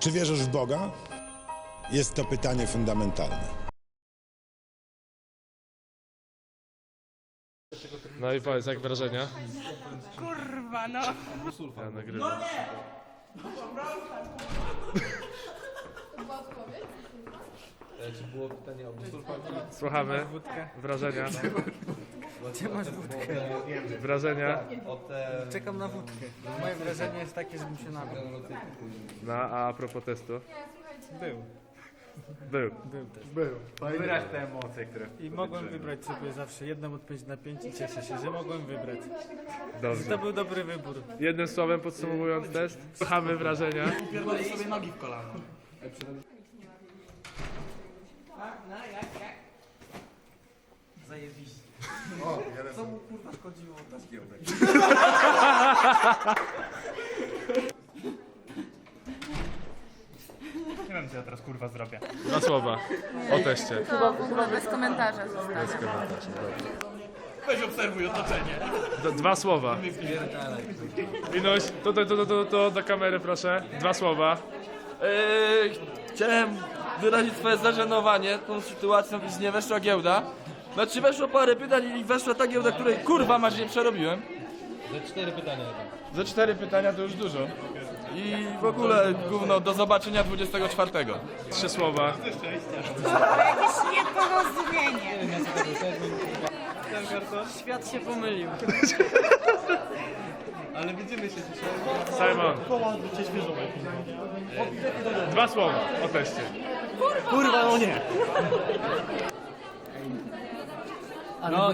Czy wierzysz w Boga? Jest to pytanie fundamentalne. No i powiedz, jak wrażenia? Kurwa, no. Ja nagrywam. Słuchamy. Wrażenia. Gdzie masz wódkę? Wrażenia. Czekam na wódkę. Moje wrażenie jest takie, żebym się nabrał. No, a a propos testu? Był. Był. Był też. Wyraź te emocje, które I mogłem wybrać sobie zawsze jedną od 5 na 5 i cieszę się, że mogłem wybrać. To Dobrze. był dobry wybór. Jednym słowem podsumowując test, słuchamy wrażenia. Pierdolę sobie nogi w kolano. Zajebiście. Co mu kurwa szkodziło ta giełdek? Nie wiem co ja teraz kurwa zrobię. Dwa słowa o teście. To chyba bez komentarza zostanie. Bez komentarzy, dobrze. Weź obserwuj otoczenie. D- Dwa słowa. Inuś, to, to, to, to, to do kamery proszę. Dwa słowa. Eee, chciałem wyrazić swoje zażenowanie tą sytuacją, iż nie weszła giełda. Znaczy weszło parę pytań i weszła ta giełda, której kurwa masz nie przerobiłem. Ze cztery pytania. Ze cztery pytania to już dużo. I w ogóle gówno, do zobaczenia 24. Trzy słowa. Jakieś nieporozumienie. Świat się pomylił. Simon. Dwa słowa o teście. No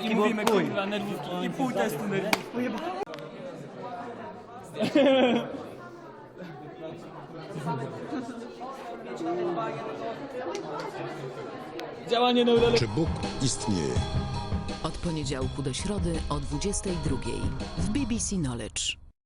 i mówimy kurwa nerwówki i pół testu nerwówki. Działanie neurologiczne. Czy Bóg istnieje? Od poniedziałku do środy o 22.00 w BBC Knowledge.